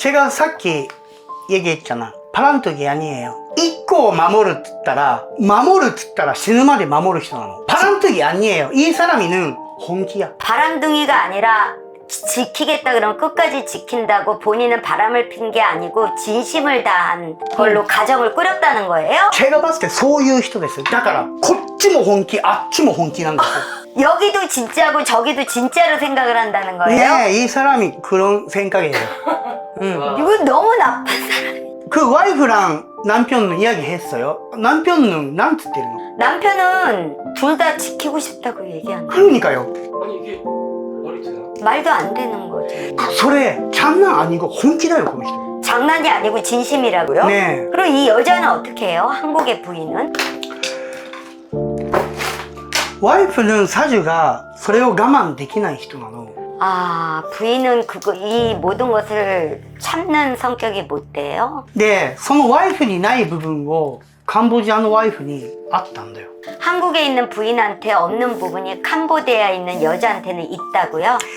제가 사키 얘기했잖아. 바람뜨기 아니에요. 잊고 마모를 듣다라, 마모를 듣다라死ぬまで 마모를 시도하는 바람뜨기 아니에요. 이 사람이는 혼기야. 바람둥이가 아니라 지- 지키겠다 그러면 끝까지 지킨다고 본인은 바람을 핀 게 아니고 진심을 다한 걸로 가정을 꾸렸다는 거예요? 제가 봤을 때そういう人です。だから、こっちも本気、あっちも本気なんですよ。 여기도 진짜고 저기도 진짜로 생각을 한다는 거예요? 네, 이 사람이 그런 생각이에요. 응. 이거 너무 나쁜 사람. 그 와이프랑 남편은 이야기했어요. 남편은 난트 때리노. 남편은 둘 다 지키고 싶다고 얘기한다. 그러니까요. 아니 이게 말이 되나? 말도 안 되는 거죠. それ、장난 아니고本気だよ、この人。 장난이 아니고 진심이라고요? 네. 그럼 이 여자는 어떻게 해요? 한국의 부인은? ワイフのサジュがそれを我慢できない人なの。 아, 부인은 그거 이 모든 것을 참는 성격이 못 돼요. で、そのワイフにない部分をカンボジアのワイフにあったんだよ。 한국에 있는 부인한테 없는 부분이 캄보디아에 있는 여자한테는 있다고요?